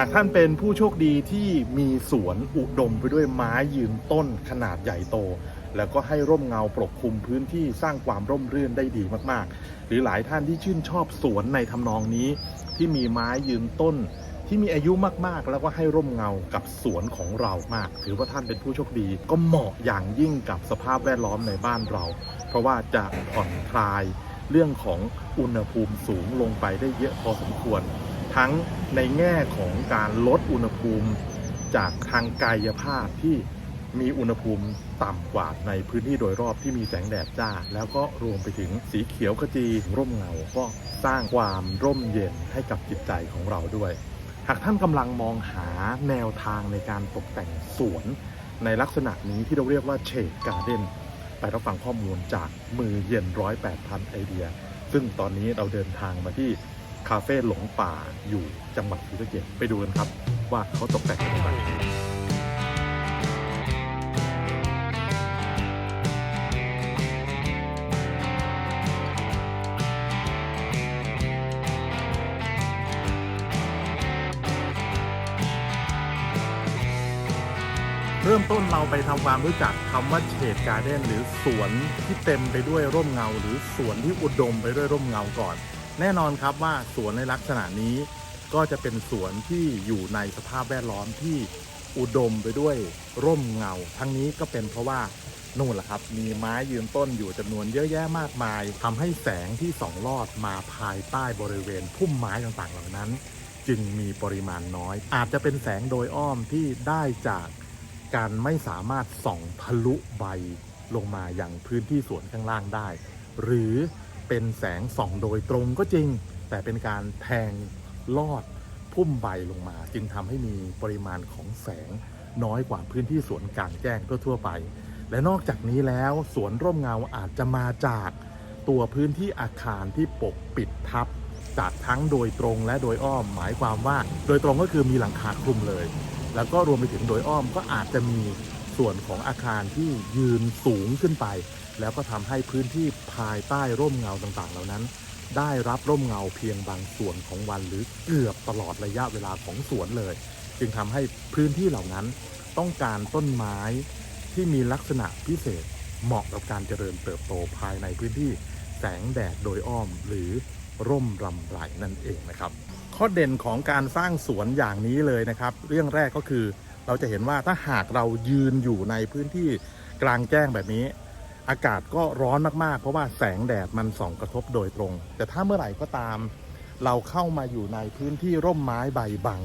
ากท่านเป็นผู้โชคดีที่มีสวนอุดมไปด้วยไม้ยืนต้นขนาดใหญ่โต แล้วก็ให้ร่มเงาปกคลุมพื้นที่สร้างความร่มรื่นได้ดีมากๆ หรือหลายท่านที่ชื่นชอบสวนในทำนองนี้ ที่มีไม้ยืนต้นที่มีอายุมากๆ แล้วก็ให้ร่มเงากับสวนของเรามาก ถือว่าท่านเป็นผู้โชคดี ก็เหมาะอย่างยิ่งกับสภาพแวดล้อมในบ้านเรา เพราะว่าจะผ่อนคลายเรื่องของอุณหภูมิสูงลงไปได้เยอะพอสมควร ทั้งในแง่ของการลดอุณหภูมิจากทางกายภาพที่มีอุณหภูมิต่ำกว่าในพื้นที่โดยรอบที่มีแสงแดดจ้า แล้วก็รวมไปถึงสีเขียวขจีร่มเงา ก็สร้างความร่มเย็นให้กับจิตใจของเราด้วย หากท่านกำลังมองหาแนวทางในการตกแต่งสวน ในลักษณะนี้ที่เราเรียกว่าเชดการ์เด้นไปรับฟังข้อมูลจากมือเย็นร้อยแปดพันไอเดีย ซึ่งตอนนี้เราเดินทางมาที่ คาเฟ่หลงป่าอยู่จังหวัดศรีสะเกษไปดูกันครับ ว่าเขาตกแต่งยังไงเริ่มต้นเราไปทำความรู้จักคำว่าเชดการ์เด้นหรือสวนที่เต็มไปด้วยร่มเงา หรือสวนที่อุดมไปด้วยร่มเงาก่อน แน่นอนครับว่าสวนในลักษณะนี้ก็จะเป็นสวนที่อยู่ในสภาพแวดล้อมที่อุดมไปด้วยร่มเงา ทั้งนี้ก็เป็นเพราะว่านู่นแหละครับ มีไม้ยืนต้นอยู่จำนวนเยอะแยะมากมายทำให้แสงที่ส่องลอดมาภายใต้บริเวณพุ่มไม้ต่างๆเหล่านั้น จึงมีปริมาณน้อย อาจจะเป็นแสงโดยอ้อมที่ได้จากการไม่สามารถส่องทะลุใบลงมาอย่างพื้นที่สวนข้างล่างได้ หรือ เป็นแสงส่องโดยตรงก็จริง แต่เป็นการแทงลอดพุ่มใบลงมา จึงทำให้มีปริมาณของแสงน้อยกว่าพื้นที่สวนกลางแจ้งทั่วๆไป และนอกจากนี้แล้วสวนร่มเงาอาจจะมาจากตัวพื้นที่อาคารที่ปกปิดทับ จากทั้งโดยตรงและโดยอ้อมหมายความว่า โดยตรงก็คือมีหลังคาคลุมเลย แล้วก็รวมไปถึงโดยอ้อมก็อาจจะมีส่วนของอาคารที่ยืนสูงขึ้นไป แล้วก็ทำให้พื้นที่ภายใต้ร่มเงาต่างๆ เหล่านั้น ได้รับร่มเงาเพียงบางส่วนของวันหรือเกือบตลอดระยะเวลาของสวนเลย จึงทำให้พื้นที่เหล่านั้นต้องการต้นไม้ที่มีลักษณะพิเศษเหมาะกับการเจริญเติบโตภายในพื้นที่แสงแดดโดยอ้อมหรือร่มรำไรนั่นเองนะครับ ข้อเด่นของการสร้างสวนอย่างนี้เลยนะครับ เรื่องแรกก็คือเราจะเห็นว่าถ้าหากเรายืนอยู่ในพื้นที่กลางแจ้งแบบนี้ อากาศก็ร้อนมากๆ เพราะว่าแสงแดดมันส่องกระทบโดยตรง แต่ถ้าเมื่อไหร่ก็ตาม เราเข้ามาอยู่ในพื้นที่ร่มไม้ใบบัง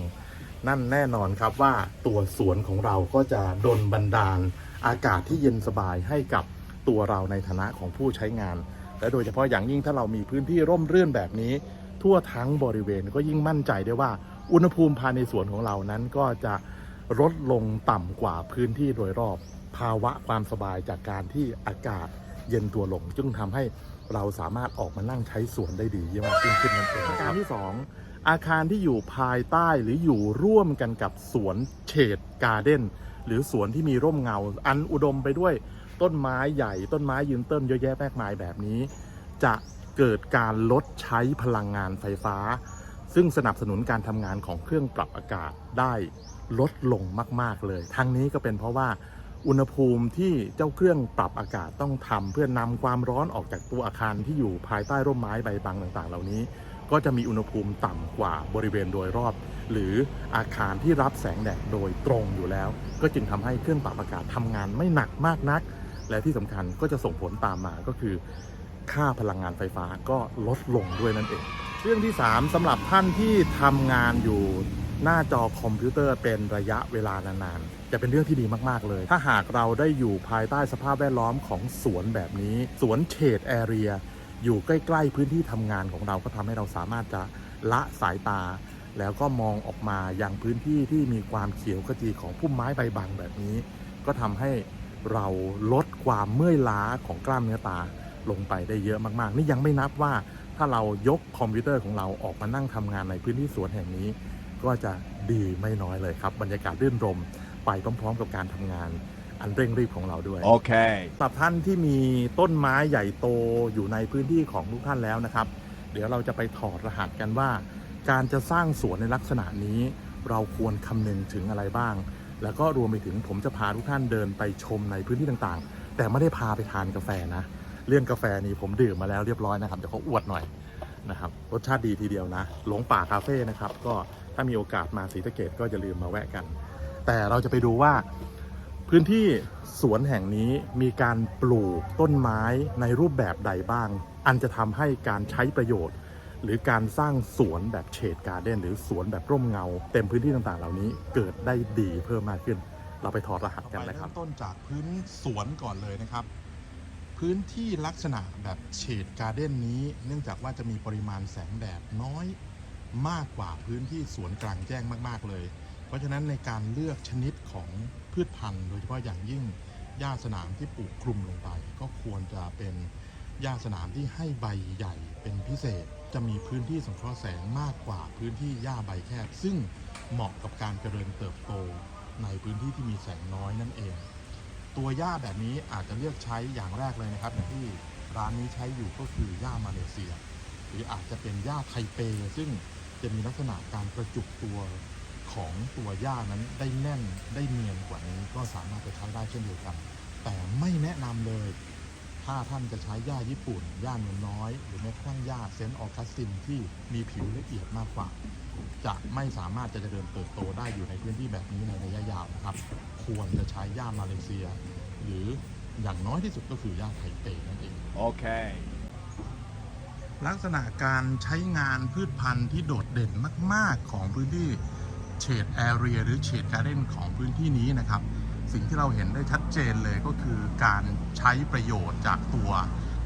นั่นแน่นอนครับว่าตัวสวนของเราก็จะดลบันดาล อากาศที่เย็นสบายให้กับตัวเราในฐานะของผู้ใช้งาน และโดยเฉพาะอย่างยิ่งถ้าเรามีพื้นที่ร่มรื่นแบบนี้ ทั่วทั้งบริเวณก็ยิ่งมั่นใจได้ว่าอุณหภูมิภายในสวนของเรานั้นก็จะลดลงต่ำกว่าพื้นที่โดยรอบ ภาวะความสบายจากการที่อากาศเย็นตัวลงจึงทำให้เราสามารถออกมานั่งใช้สวนได้ดีเยิ่งมากยิ่งขึ้นนั่นเองการที่สองอาคารที่อยู่ภายใต้หรืออยู่ร่วมกันกับสวนเฉดการ์เด้นหรือสวนที่มีร่มเงา อันอุดมไปด้วยต้นไม้ใหญ่ ต้นไม้ยืนต้นเยอะแยะมากมายแบบนี้ จะเกิดการลดใช้พลังงานไฟฟ้า ซึ่งสนับสนุนการทำงานของเครื่องปรับอากาศได้ลดลงมาก ๆ เลย ทั้งนี้ก็เป็นเพราะว่า อุณหภูมิที่เจ้าเครื่องปรับอากาศต้องทำเพื่อนำความร้อนออกจากตัวอาคารที่อยู่ภายใต้ร่มไม้ใบบังต่างๆ เหล่านี้ ก็จะมีอุณหภูมิต่ำกว่าบริเวณโดยรอบ หรืออาคารที่รับแสงแดดโดยตรงอยู่แล้ว ก็จึงทำให้เครื่องปรับอากาศทำงานไม่หนักมากนัก และที่สำคัญก็จะส่งผลตามมาก็คือ ค่าพลังงานไฟฟ้าก็ลดลงด้วยนั่นเอง เรื่องที่ 3สำหรับท่านที่ทำงานอยู่ หน้าจอคอมพิวเตอร์เป็นระยะเวลานานๆ จะเป็นเรื่องที่ดีมากๆเลย ถ้าหากเราได้อยู่ภายใต้สภาพแวดล้อมของสวนแบบนี้ สวนเฉดแอเรีย อยู่ใกล้ๆพื้นที่ทำงานของเราก็ทำให้เราสามารถจะละสายตา แล้วก็มองออกมายังพื้นที่ที่มีความเขียวขจีของพุ่มไม้ใบบังแบบนี้ ก็ทำให้เราลดความเมื่อยล้าของกล้ามเนื้อตาลงไปได้เยอะมากๆ นี่ยังไม่นับว่าถ้าเรายกคอมพิวเตอร์ของเราออกมานั่งทำงานในพื้นที่สวนแห่งนี้ ก็จะดีไม่น้อยเลยครับ บรรยากาศรื่นรมไปพร้อมๆ กับการทำงานอันเร่งรีบของเราด้วย Okay. สำหรับท่านที่มีต้นไม้ใหญ่โตอยู่ในพื้นที่ของทุกท่านแล้วนะครับ เดี๋ยวเราจะไปถอดรหัสกันว่า การจะสร้างสวนในลักษณะนี้ เราควรคำนึงถึงอะไรบ้าง แล้วก็รวมไปถึงผมจะพาทุกท่านเดินไปชมในพื้นที่ต่างๆ แต่ไม่ได้พาไปทานกาแฟนะ เรื่องกาแฟนี่ผมดื่มมาแล้วเรียบร้อยนะครับเดี๋ยวเขาอวดหน่อยนะครับรสชาติดีทีเดียวนะ หลงป่าคาเฟ่นะครับก็ ถ้ามีโอกาสมาศรีสะเกดก็อย่าลืมมาแวะกัน แต่เราจะไปดูว่าพื้นที่สวนแห่งนี้มีการปลูกต้นไม้ในรูปแบบใดบ้าง อันจะทำให้การใช้ประโยชน์ หรือการสร้างสวนแบบเฉดการ์เด้นหรือสวนแบบร่มเงา เต็มพื้นที่ต่างๆ เหล่านี้เกิดได้ดีเพิ่มมากขึ้น เราไปถอดรหัสกันนะครับต้นจากพื้นสวนก่อนเลยนะครับ พื้นที่ลักษณะแบบเฉดการ์เด้นนี้ เนื่องจากว่าจะมีปริมาณแสงแดดน้อย มากกว่าพื้นที่สวนกลางแจ้งมาก ๆ เลย เพราะฉะนั้นในการเลือกชนิดของพืชพันธุ์ โดยเฉพาะอย่างยิ่งหญ้าสนามที่ปลูกคลุมลงไป ก็ควรจะเป็นหญ้าสนามที่ให้ใบใหญ่เป็นพิเศษ จะมีพื้นที่สังเคราะห์แสงมากกว่าพื้นที่หญ้าใบแคบ ซึ่งเหมาะกับการเจริญเติบโต ในพื้นที่ที่มีแสงน้อยนั่นเอง ตัวหญ้าแบบนี้อาจจะเลือกใช้อย่างแรกเลยนะครับอย่างที่ร้านนี้ใช้อยู่ก็คือหญ้ามาเลเซีย หรืออาจจะเป็นหญ้าไทเปซึ่ง จะมีลักษณะการกระจุกตัวของตัวหญ้านั้นได้แน่นได้เนียนกว่านี้ก็สามารถจะใช้ได้เช่นเดียวกัน แต่ไม่แนะนำเลย ถ้าท่านจะใช้หญ้าญี่ปุ่นหญ้าเนื้อน้อย หรือแม้กระทั่งหญ้าเซนต์ออคัสซินที่มีผิวละเอียดมากกว่า จะไม่สามารถจะเจริญเติบโตได้อยู่ในพื้นที่แบบนี้ในระยะยาวนะครับ ควรจะใช้หญ้ามาเลเซีย หรืออย่างน้อยที่สุดก็คือหญ้าไทเปนั่นเอง Okay. ลักษณะการใช้งานพืชพันธุ์ที่โดดเด่นมาก ๆ ของพื้นที่เฉดแอเรียหรือเฉดการ์เด้นของพื้นที่นี้นะครับ สิ่งที่เราเห็นได้ชัดเจนเลยก็คือการใช้ประโยชน์จากตัว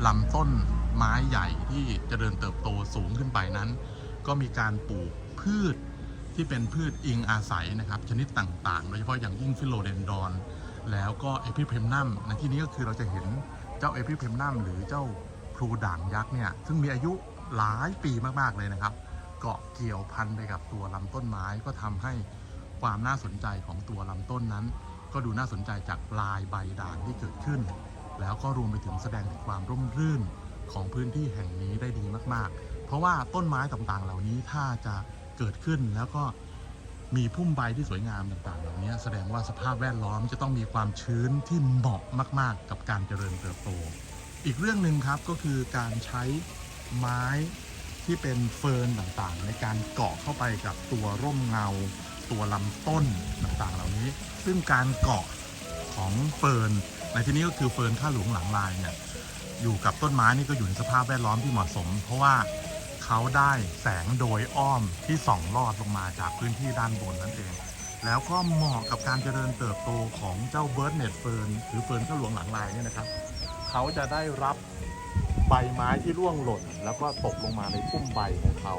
ลำต้นไม้ใหญ่ที่จเจริญเติบโตสูงขึ้นไปนั้น ก็มีการปลูกพืชที่เป็นพืชอิงอาศัยนะครับ ชนิดต่างๆ โดยเฉพาะอย่างยิ่งฟิโลเดนดอน แล้วก็เอพิเพมนัมในที่นี้ก็คือเราจะเห็นเจ้าเอพิเพมนัมหรือเจ้า พลูด่างยักษ์เนี่ยซึ่งมีอายุหลายปีมากๆเลยนะครับ เกาะเกี่ยวพันไปกับตัวลำต้นไม้ก็ทำให้ความน่าสนใจของตัวลำต้นนั้น ก็ดูน่าสนใจจากลายใบด่างที่เกิดขึ้น แล้วก็รวมไปถึงแสดงถึงความร่มรื่นของพื้นที่แห่งนี้ได้ดีมากๆ เพราะว่าต้นไม้ต่างๆ เหล่านี้ถ้าจะเกิดขึ้นแล้วก็มีพุ่มใบที่สวยงามต่างๆ เหล่านี้แสดงว่าสภาพแวดล้อมจะต้องมีความชื้นที่เหมาะมากๆ กับการเจริญเติบโต อีกเรื่องหนึ่งครับก็คือการใช้ไม้ที่เป็นเฟิร์นต่างๆ ในการเกาะเข้าไปกับตัวร่มเงา ตัวลำต้นต่างๆ เหล่านี้ ซึ่งการเกาะของเฟิร์นในที่นี้ก็คือเฟิร์นข้าหลวงหลังลายเนี่ยอยู่กับต้นไม้นี่ก็อยู่ในสภาพแวดล้อมที่เหมาะสม เพราะว่าเขาได้แสงโดยอ้อมที่ส่องลอดลงมาจากพื้นที่ด้านบนนั่นเอง แล้วก็เหมาะกับการเจริญเติบโตของเจ้าเบิร์ดเน็ตเฟิร์นหรือเฟิร์นข้าหลวงหลังลายเนี่ยนะครับ เขาจะได้รับใบไม้ที่ร่วงหล่น แล้วก็ตกลงมาในพุ่มใบของเขา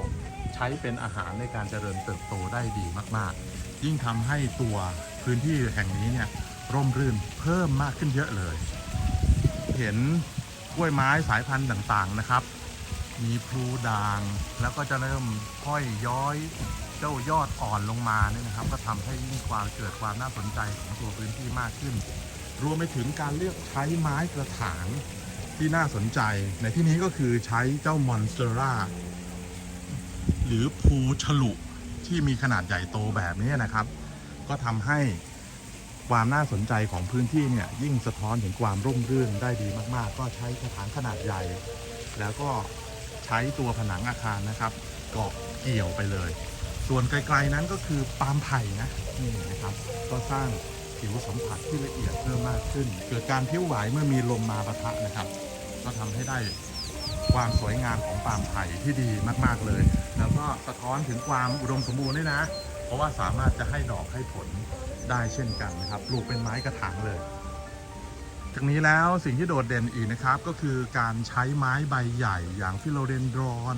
ใช้เป็นอาหารในการเจริญเติบโตได้ดีมาก ๆ ยิ่งทำให้ตัวพื้นที่แห่งนี้เนี่ยร่มรื่นเพิ่มมากขึ้นเยอะเลย เห็นกล้วยไม้สายพันธุ์ต่างๆนะครับ มีพลูด่างแล้วก็จะเริ่มห้อยย้อยเจ้ายอดอ่อนลงมาเนี่ยนะครับ ก็ทำให้ยิ่งความเกิดความน่าสนใจของตัวพื้นที่มากขึ้น รวมไปถึงการเลือกใช้ไม้กระถางที่น่าสนใจ ในที่นี้ก็คือใช้เจ้ามอนสเตอร่าหรือภูฉลุที่มีขนาดใหญ่โตแบบนี้นะครับ ก็ทำให้ความน่าสนใจของพื้นที่เนี่ยยิ่งสะท้อนถึงความร่มรื่นได้ดีมาก ๆ ก็ใช้กระถางขนาดใหญ่ แล้วก็ใช้ตัวผนังอาคารนะครับเกาะเกี่ยวไปเลย ส่วนไกล ๆ นั้นก็คือปาล์มไผ่นะนี่นะครับ ก็สร้าง ผิวสัมผัสที่ละเอียดเพิ่มมากขึ้น เกิดการพิ้วไหวเมื่อมีลมมาปะทะนะครับ ก็ทำให้ได้ความสวยงามของปาล์มไผ่ที่ดีมาก ๆเลย แล้วก็สะท้อนถึงความอุดมสมบูรณ์ด้วยนะ เพราะว่าสามารถจะให้ดอกให้ผลได้เช่นกันนะครับปลูกเป็นไม้กระถางเลยจากนี้แล้วสิ่งที่โดดเด่นอีกนะครับ ก็คือการใช้ไม้ใบใหญ่อย่างฟิโลเดนดรอน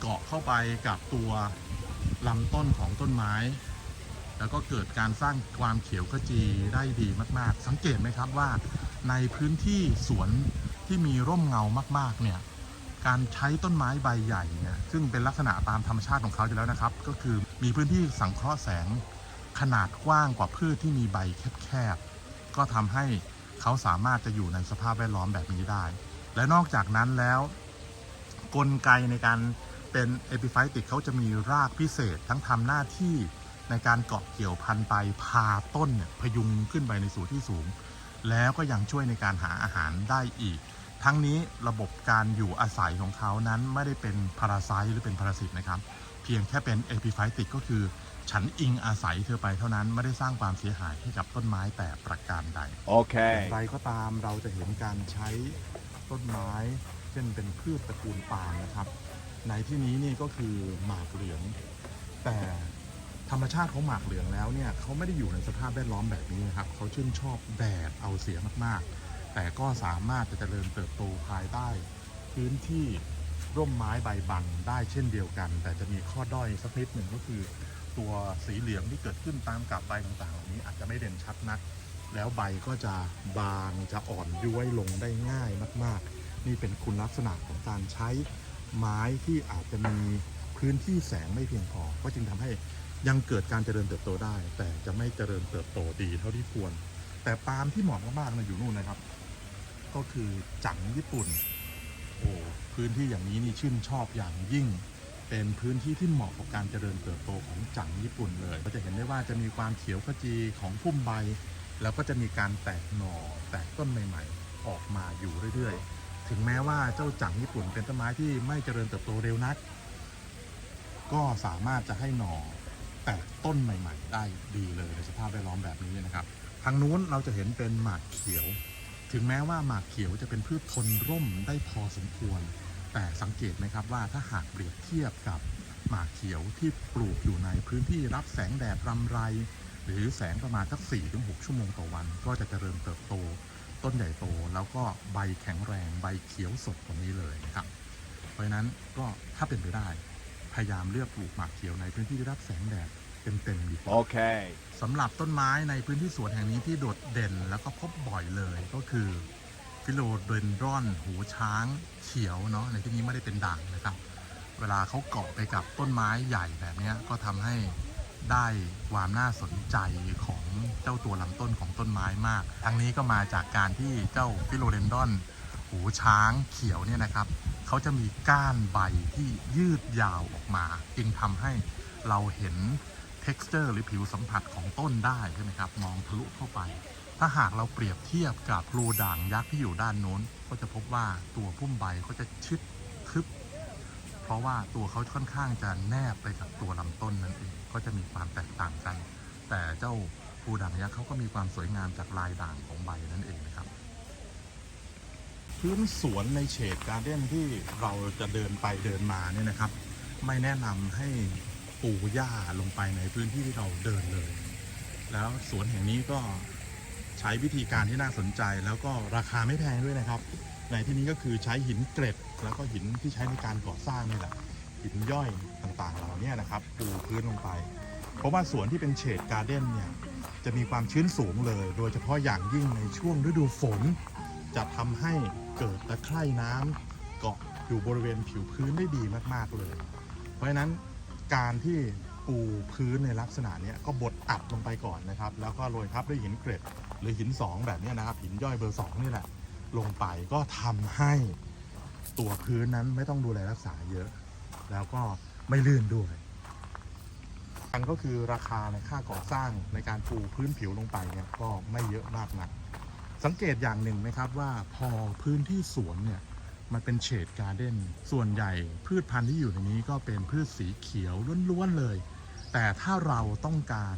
เกาะเข้าไปกับตัวลำต้นของต้นไม้ แล้วก็เกิดการสร้างความเขียวขจีได้ดีมากๆ สังเกตไหมครับว่าในพื้นที่สวนที่มีร่มเงามากๆเนี่ยการใช้ต้นไม้ใบใหญ่เนี่ยซึ่งเป็นลักษณะตามธรรมชาติของเขาอยู่แล้วนะครับ ก็คือมีพื้นที่สังเคราะห์แสงขนาดกว้างกว่าพืชที่มีใบแคบๆก็ทำให้เขาสามารถจะอยู่ในสภาพแวดล้อมแบบนี้ได้ และนอกจากนั้นแล้ว กลไกในการเป็นเอพิไฟติกเขาจะมีรากพิเศษทั้งทำหน้าที่ ในการเกาะเกี่ยวพันธุ์ไปพาต้นเนี่ยพยุงขึ้นไปในสู่ที่สูง แล้วก็ยังช่วยในการหาอาหารได้อีก ทั้งนี้ระบบการอยู่อาศัยของเขานั้นไม่ได้เป็นพาราไซต์หรือเป็นพาราสิตนะครับ เพียงแค่เป็นเอพิไฟติกก็คือ ฉันอิงอาศัยเธอไปเท่านั้นไม่ได้สร้างความเสียหายให้กับต้นไม้แต่ประการใดอย่าง Okay. ไรก็ตามเราจะเห็นการใช้ต้นไม้ เช่นเป็นพืชตระกูลปาล์มนะครับ ในที่นี้นี่ก็คือหมากเหลืองแต่ ธรรมชาติของหมากเหลืองแล้วเนี่ยเขาไม่ได้อยู่ในสภาพแวดล้อมแบบนี้นะครับเขาชื่นชอบแดดเอาเสียมากๆ แต่ก็สามารถจะเจริญเติบโตภายใต้พื้นที่ร่มไม้ใบบังได้เช่นเดียวกัน แต่จะมีข้อด้อยสักนิดหนึ่งก็คือ ตัวสีเหลืองที่เกิดขึ้นตามกับใบต่างๆเหล่านี้อาจจะไม่เด่นชัดนัก แล้วใบก็จะบางจะอ่อนย้วยลงได้ง่ายมากๆ นี่เป็นคุณลักษณะของการใช้ไม้ที่อาจจะมีพื้นที่แสงไม่เพียงพอ ก็จึงทำให้ ยังเกิดการเจริญเติบโตได้ แต่จะไม่เจริญเติบโตดีเท่าที่ควร แต่ปาล์มที่เหมาะมากๆมันอยู่นู่นนะครับ ก็คือจังญี่ปุ่นโอ้พื้นที่อย่างนี้นี่ชื่นชอบอย่างยิ่ง เป็นพื้นที่ที่เหมาะกับการเจริญเติบโตของจังญี่ปุ่นเลยก็จะเห็นได้ว่าจะมีความเขียวขจีของพุ่มใบ แล้วก็จะมีการแตกหน่อแตกต้นใหม่ๆ ออกมาอยู่เรื่อยๆ ถึงแม้ว่าเจ้าจังญี่ปุ่นเป็นต้นไม้ที่ไม่เจริญเติบโตเร็วนัก ก็สามารถจะให้หน่อ แตกต้นใหม่ ๆ ได้ดีเลยในสภาพแวดล้อมแบบนี้นะครับ ทางนู้นเราจะเห็นเป็นหมากเขียว ถึงแม้ว่าหมากเขียวจะเป็นพืชทนร่มได้พอสมควร แต่สังเกตไหมครับว่าถ้าหากเปรียบเทียบกับหมากเขียวที่ปลูกอยู่ในพื้นที่รับแสงแดดรำไร หรือแสงประมาณสัก4-6 ชั่วโมงต่อวัน ก็จะเจริญเติบโต ต้นใหญ่โตแล้วก็ใบแข็งแรงใบเขียวสดกว่านี้เลยนะครับ เพราะฉะนั้นก็ถ้าเป็นไปได้ ยายามเลือกปลูกหมากเขียวในพื้นที่ที่รับแสงแดดเต็มๆดีกว่า Okay. สำหรับต้นไม้ในพื้นที่สวนแห่งนี้ที่โดดเด่นแล้วก็พบบ่อยเลยก็คือฟิโลเดนดรอนหูช้างเขียวเนาะในที่นี้ไม่ได้เป็นด่างนะครับ เวลาเขาเกาะไปกับต้นไม้ใหญ่แบบเนี้ยก็ทำให้ได้ความน่าสนใจของเจ้าตัวลำต้นของต้นไม้มาก ทั้งนี้ก็มาจากการที่เจ้าฟิโลเดนดรอนหูช้างเขียวเนี่ยนะครับ เขาจะมีก้านใบที่ยืดยาวออกมา จึงทำให้เราเห็น texture หรือผิวสัมผัสของต้นได้ใช่ไหมครับ มองทะลุเข้าไป ถ้าหากเราเปรียบเทียบกับพลูด่างยักษ์ที่อยู่ด้านโน้น ก็จะพบว่าตัวพุ่มใบก็จะชิดทึบ เพราะว่าตัวเขาค่อนข้างจะแนบไปกับตัวลำต้นนั่นเอง ก็จะมีความแตกต่างกัน แต่เจ้าพลูด่างยักษ์เขาก็มีความสวยงามจากลายด่างของใบนั่นเองนะครับ พื้นสวนในเฉดการ์เด้นที่เราจะเดินไปเดินมาเนี่ยนะครับ ไม่แนะนำให้ปูหญ้าลงไปในพื้นที่ที่เราเดินเลย แล้วสวนแห่งนี้ก็ใช้วิธีการที่น่าสนใจ แล้วก็ราคาไม่แพงด้วยนะครับ ในที่นี้ก็คือใช้หินเกร็ด แล้วก็หินที่ใช้ในการก่อสร้างนี่แหละหินย่อยต่างๆเหล่านี้นะครับ ปูพื้นลงไป เพราะว่าสวนที่เป็นเฉดการ์เด้นเนี่ยจะมีความชื้นสูงเลย โดยเฉพาะอย่างยิ่งในช่วงฤดูฝน จะทำให้เกิดตะไคร่น้ำเกาะอยู่บริเวณผิวพื้นได้ดีมากๆเลย เพราะฉะนั้นการที่ปูพื้นในลักษณะนี้ก็บดอัดลงไปก่อนนะครับ แล้วก็โรยทับด้วยหินเกร็ดหรือหินสองแบบนี้นะครับ หินย่อยเบอร์สองนี่แหละ ลงไปก็ทำให้ตัวพื้นนั้นไม่ต้องดูแลรักษาเยอะ แล้วก็ไม่ลื่นด้วยอันก็คือราคาในค่าก่อสร้างในการปูพื้นผิวลงไปเนี่ยก็ไม่เยอะมากนัก สังเกตอย่างหนึ่งไหมครับว่าพอพื้นที่สวนเนี่ยมันเป็นเฉดการ์เด้นส่วนใหญ่พืชพันธุ์ที่อยู่ในนี้ก็เป็นพืชสีเขียวล้วนๆเลย แต่ถ้าเราต้องการ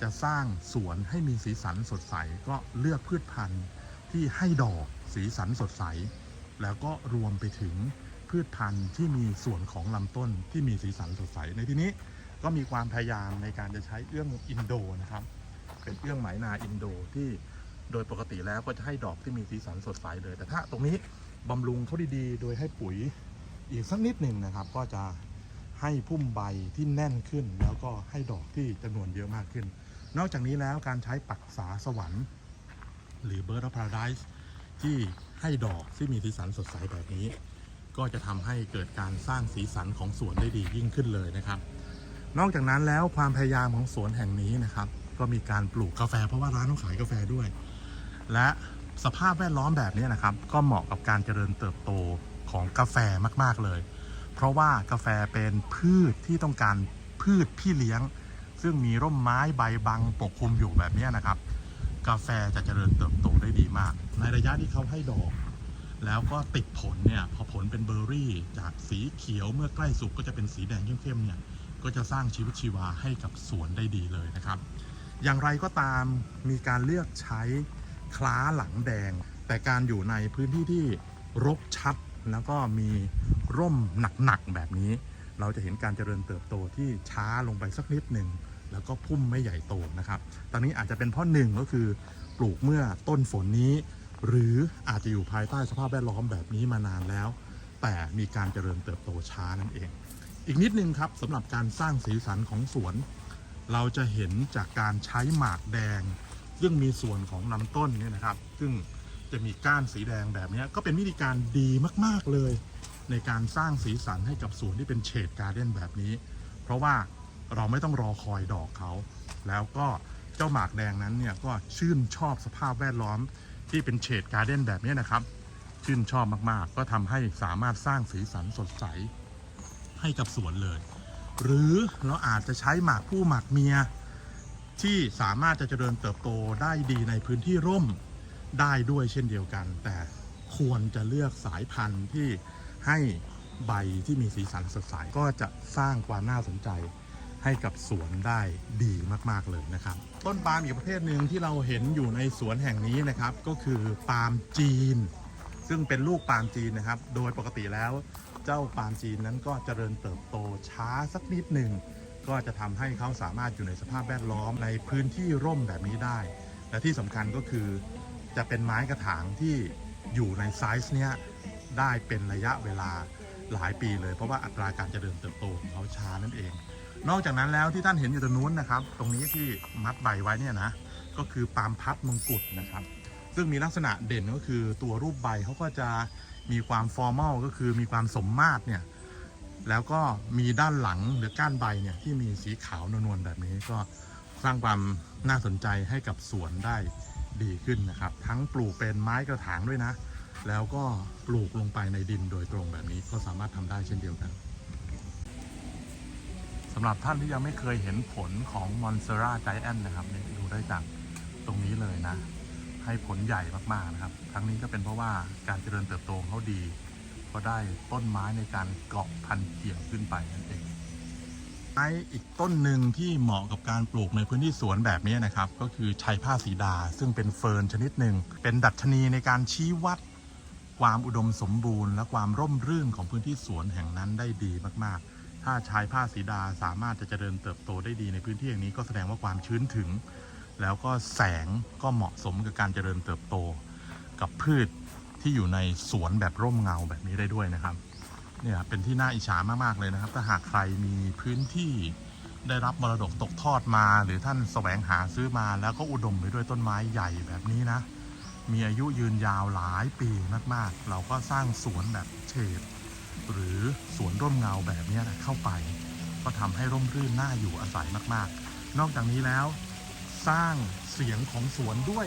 จะสร้างสวนให้มีสีสันสดใส ก็เลือกพืชพันธุ์ที่ให้ดอกสีสันสดใส แล้วก็รวมไปถึงพืชพันธุ์ที่มีส่วนของลำต้นที่มีสีสันสดใส ในที่นี้ก็มีความพยายามในการจะใช้เอื้องอินโดนะครับ เป็นเอื้องไหมนาอินโดที่ โดยปกติแล้วก็จะให้ดอกที่มีสีสันสดใสเลย แต่ถ้าตรงนี้บำรุงเขาดีๆ โดยให้ปุ๋ยอีกสักนิดหนึ่งนะครับ ก็จะให้พุ่มใบที่แน่นขึ้น แล้วก็ให้ดอกที่จำนวนเยอะมากขึ้น นอกจากนี้แล้วการใช้ปักษาสวรรค์ หรือ Bird of Paradise ที่ให้ดอกที่มีสีสันสดใสแบบนี้ ก็จะทำให้เกิดการสร้างสีสันของสวนได้ดียิ่งขึ้นเลยนะครับ นอกจากนั้นแล้วความพยายามของสวนแห่งนี้นะครับ ก็มีการปลูกกาแฟเพราะว่าร้านเขาขายกาแฟด้วย และสภาพแวดล้อมแบบนี้นะครับ ก็เหมาะกับการเจริญเติบโตของกาแฟมาก ๆ เลย เพราะว่ากาแฟเป็นพืชที่ต้องการพืชพี่เลี้ยง ซึ่งมีร่มไม้ใบบังปกคลุมอยู่แบบนี้นะครับ กาแฟจะเจริญเติบโตได้ดีมาก ในระยะที่เขาให้ดอก แล้วก็ติดผลเนี่ยพอผลเป็นเบอร์รี่ จากสีเขียวเมื่อใกล้สุกก็จะเป็นสีแดงเข้มๆเนี่ยก็จะสร้างชีวิตชีวาให้กับสวนได้ดีเลยนะครับ อย่างไรก็ตามมีการเลือกใช้ คล้าหลังแดง แต่การอยู่ในพื้นที่ที่รกชัดแล้วก็มีร่มหนักๆแบบนี้ เราจะเห็นการเจริญเติบโตที่ช้าลงไปสักนิดหนึ่งแล้วก็พุ่มไม่ใหญ่โตนะครับ ตอนนี้อาจจะเป็นเพราะหนึ่งก็คือปลูกเมื่อต้นฝนนี้ หรืออาจจะอยู่ภายใต้สภาพแวดล้อมแบบนี้มานานแล้ว แต่มีการเจริญเติบโตช้านั่นเอง อีกนิดนึงครับสำหรับการสร้างสีสันของสวน เราจะเห็นจากการใช้หมากแดง ซึ่งมีส่วนของลำต้นเนี่ยนะครับ ซึ่งจะมีก้านสีแดงแบบนี้ก็เป็นวิธีการดีมาก ๆเลย ในการสร้างสีสันให้กับสวนที่เป็นเฉดการ์เด้นแบบนี้ เพราะว่าเราไม่ต้องรอคอยดอกเขา แล้วก็เจ้าหมากแดงนั้นเนี่ยก็ชื่นชอบสภาพแวดล้อมที่เป็นเฉดการ์เด้นแบบนี้นะครับ ชื่นชอบมากๆ ก็ทำให้สามารถสร้างสีสันสดใสให้กับสวนเลย หรือเราอาจจะใช้หมากผู้หมากเมีย ที่สามารถจะเจริญเติบโตได้ดีในพื้นที่ร่มได้ด้วยเช่นเดียวกัน แต่ควรจะเลือกสายพันธุ์ที่ให้ใบที่มีสีสันสดใสก็จะสร้างความน่าสนใจให้กับสวนได้ดีมาก ๆ เลยนะครับ ต้นปาล์มอีกประเภทหนึ่งที่เราเห็นอยู่ในสวนแห่งนี้นะครับ ก็คือปาล์มจีน ซึ่งเป็นลูกปาล์มจีนนะครับ โดยปกติแล้วเจ้าปาล์มจีนนั้นก็เจริญเติบโตช้าสักนิดหนึ่ง ก็จะทำให้เขาสามารถอยู่ในสภาพแวดล้อมในพื้นที่ร่มแบบนี้ได้ และที่สำคัญก็คือจะเป็นไม้กระถางที่อยู่ในไซส์เนี้ยได้เป็นระยะเวลาหลายปีเลย เพราะว่าอัตราการเจริญเติบโตของเขาช้านั่นเอง นอกจากนั้นแล้วที่ท่านเห็นอยู่ตรงนู้นนะครับ ตรงนี้ที่มัดใบไว้เนี่ยนะก็คือปาล์มพัดมงกุฎนะครับ ซึ่งมีลักษณะเด่นก็คือตัวรูปใบเขาก็จะมีความฟอร์มอลก็คือมีความสมมาตรเนี่ย แล้วก็มีด้านหลังหรือก้านใบเนี่ยที่มีสีขาวนวลๆแบบนี้ก็สร้างความน่าสนใจให้กับสวนได้ดีขึ้นนะครับ ทั้งปลูกเป็นไม้กระถางด้วยนะ แล้วก็ปลูกลงไปในดินโดยตรงแบบนี้ก็สามารถทำได้เช่นเดียวกันสำหรับท่านที่ยังไม่เคยเห็นผลของ m o n s e r a g i a n t นะครับเนี่ยดูได้จากตรงนี้เลยนะ ให้ผลใหญ่มากๆนะครับ ทั้งนี้ก็เป็นเพราะว่าการเจริญเติบโตของเขาดี ก็ได้ต้นไม้ในการเกาะพันธุ์เกี่ยวขึ้นไปนั่นเองไม้อีกต้นหนึ่งที่เหมาะกับการปลูกในพื้นที่สวนแบบนี้นะครับ ก็คือชัยผ้าสีดา ซึ่งเป็นเฟิร์นชนิดหนึ่ง เป็นดัชนีในการชี้วัด ความอุดมสมบูรณ์ และความร่มรื่นของพื้นที่สวนแห่งนั้นได้ดีมากๆ ถ้าชายผ้าสีดาสามารถจะเจริญเติบโตได้ดีในพื้นที่อย่างนี้ก็แสดงว่าความชื้นถึง แล้วก็แสงก็เหมาะสมกับการเจริญเติบโต กับพืช ที่อยู่ในสวนแบบร่มเงาแบบนี้ได้ด้วยนะครับ เนี่ยเป็นที่น่าอิจฉามากๆเลยนะครับ ถ้าหากใครมีพื้นที่ได้รับมรดกตกทอดมา หรือท่านแสวงหาซื้อมาแล้วก็อุดมไปด้วยต้นไม้ใหญ่แบบนี้นะ มีอายุยืนยาวหลายปีมากๆ เราก็สร้างสวนแบบเฉดหรือสวนร่มเงาแบบนี้นะเข้าไป ก็ทำให้ร่มรื่นน่าอยู่อาศัยมากๆ นอกจากนี้แล้วสร้างเสียงของสวนด้วย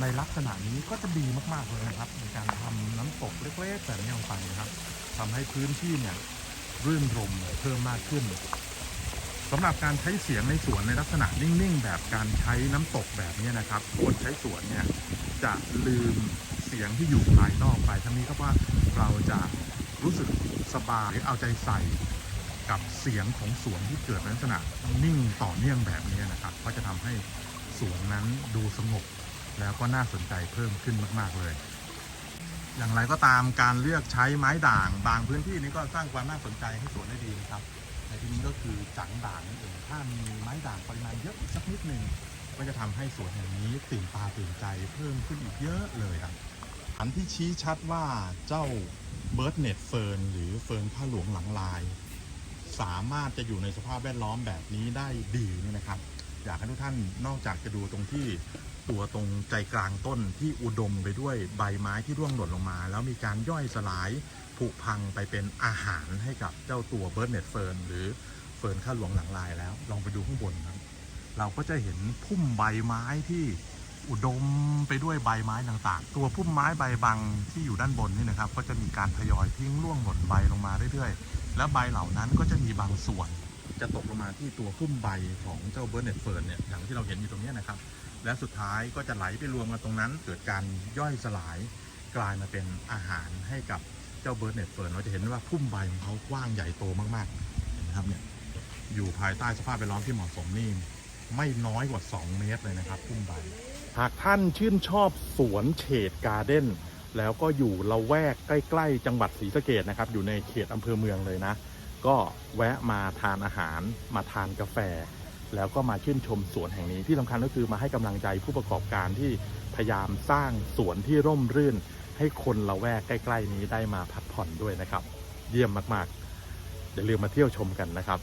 ในลักษณะนี้ก็จะดีมาก ๆ เลยนะครับ ในการทำน้ำตกเล็กๆแบบนี้ลงไปนะครับทำให้พื้นที่เนี่ยรื่นรมเพิ่มมากขึ้นสำหรับการใช้เสียงในสวนในลักษณะนิ่ง ๆ แบบการใช้น้ำตกแบบนี้นะครับคนใช้สวนเนี่ยจะลืมเสียงที่อยู่ภายนอกไปทั้งนี้ก็ว่าเราจะรู้สึกสบายเอาใจใส่กับเสียงของสวนที่เกิดในลักษณะนิ่งต่อเนื่องแบบนี้นะครับ ก็จะทำให้สวนนั้นดูสงบ แล้วก็น่าสนใจเพิ่มขึ้นมาก ๆ เลย อย่างไรก็ตามการเลือกใช้ไม้ด่าง บางพื้นที่นี้ก็สร้างความน่าสนใจให้สวนได้ดีนะครับในที่นี้ก็คือจังด่างนั่นเองถ้ามีไม้ด่างปริมาณเยอะอีกสักนิดหนึ่งก็จะทำให้สวนแห่งนี้ตื่นตาตื่นใจเพิ่มขึ้นอีกเยอะเลยครับอันที่ชี้ชัดว่าเจ้าเบิร์ดเน็ตเฟิร์นหรือเฟิร์นผ้าหลวงหลังลาย สามารถจะอยู่ในสภาพแวดล้อมแบบนี้ได้ดีนี่นะครับ อยากให้ทุกท่านนอกจากจะดูตรงที่ ตัวตรงใจกลางต้นที่อุดมไปด้วยใบไม้ที่ร่วงหล่นลงมา แล้วมีการย่อยสลายผุพังไปเป็นอาหารให้กับเจ้าตัวเบิร์ดเน็ตเฟิร์นหรือเฟิร์นข้าหลวงหลังลายแล้ว ลองไปดูข้างบนครับเราก็จะเห็นพุ่มใบไม้ที่อุดมไปด้วยใบไม้ต่างๆ ตัวพุ่มไม้ใบบังที่อยู่ด้านบนนี่นะครับ ก็จะมีการทยอยทิ้งร่วงหล่นใบลงมาเรื่อยๆ และใบเหล่านั้นก็จะมีบางส่วน จะตกลงมาที่ตัวพุ่มใบของเจ้าเบิร์เน็ตเฟิร์นเนี่ยอย่างที่เราเห็นอยู่ตรงนี้นะครับ และสุดท้ายก็จะไหลไปรวมกันตรงนั้น เกิดการย่อยสลายกลายมาเป็นอาหารให้กับเจ้าเบิร์เน็ตเฟิร์นเราจะเห็นว่าพุ่มใบของเขากว้างใหญ่โตมากๆเห็นไหมครับเนี่ยอยู่ภายใต้สภาพแวดล้อมที่เหมาะสมนี่ไม่น้อยกว่า 2 เมตรเลยนะครับพุ่มใบหากท่านชื่นชอบสวนเฉดการ์เด้นแล้วก็อยู่ละแวกใกล้ ๆ จังหวัดศรีสะเกดนะครับ อยู่ในเขตอำเภอเมืองเลยนะ ก็แวะมาทานอาหาร มาทานกาแฟ แล้วก็มาชื่นชมสวนแห่งนี้ที่สำคัญก็คือมาให้กำลังใจผู้ประกอบการที่พยายามสร้างสวนที่ร่มรื่น ให้คนละแวกใกล้ ๆ นี้ได้มาพักผ่อนด้วยนะครับ เยี่ยมมากๆอย่าลืมมาเที่ยวชมกันนะครับ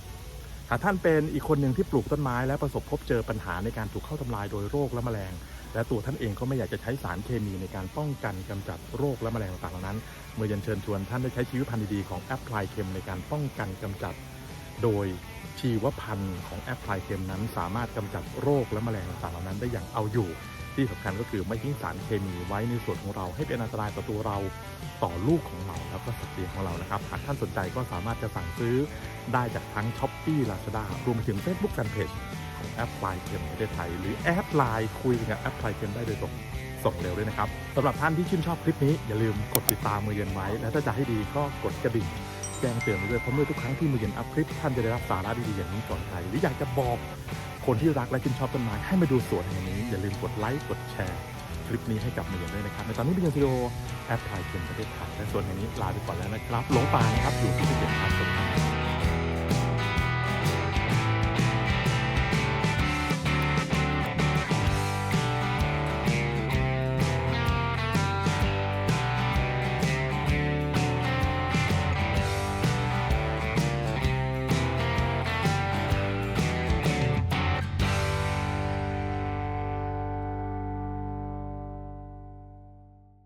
หากท่านเป็นอีกคนหนึ่งที่ปลูกต้นไม้และประสบพบเจอปัญหาในการถูกเข้าทำลายโดยโรคและแมลง และตัวท่านเองก็ไม่อยากจะใช้สารเคมีในการป้องกันกำจัดโรคและแมลงต่างๆเหล่านั้น เมื่อยันเชิญชวนท่านได้ใช้ชีวิตพันธุ์ดีๆของแอปพลายเคมในการป้องกันกำจัด โดยชีวพันธุ์ของแอปพลายเคมนั้น สามารถกำจัดโรคและแมลงต่างๆเหล่านั้นได้อย่างเอาอยู่ ที่สำคัญก็คือไม่ทิ้งสารเคมีไว้ในส่วนของเราให้เป็นอันตรายต่อตัวเราต่อลูกของเราแล้วก็สัตว์เลี้ยงของเรานะครับ หากท่านสนใจก็สามารถจะสั่งซื้อได้จากทั้ง s h อ p e e Lazada รวมไปถึง Facebook Fanpage ของแอปพลายเคมประเทศไทย หรือแอปไลน์คุยกับแอปพลายเคมได้โดยตรงส่งเร็วด้วยนะครับสำหรับท่านที่ชื่นชอบคลิปนี้อย่าลืมกดติดตามมือเย็นไว้ และถ้าจะให้ดีก็กดกระดิ่ง แจ้งเตือนไว้ด้วยเพราะเมื่อทุกครั้งที่มือเย็นอัพคลิปท่านจะได้รับสาระดีๆอย่างนี้ก่อนใครหรืออยากจะบอกคนที่รักและชื่นชอบต้นไม้ให้มาดูสวนแห่งนี้ อย่าลืมกดไลค์กดแชร์ คลิปนี้ให้กับมือเย็นด้วยนะครับในตอนนี้เป็นยังซีโอแอปพลายเกมประเทศไทยและส่วนแห่งนี้ลาไปก่อนแล้วนะครับหลงป่านะครับอยู่ที่ที่เย็นครับสวัสดีครับ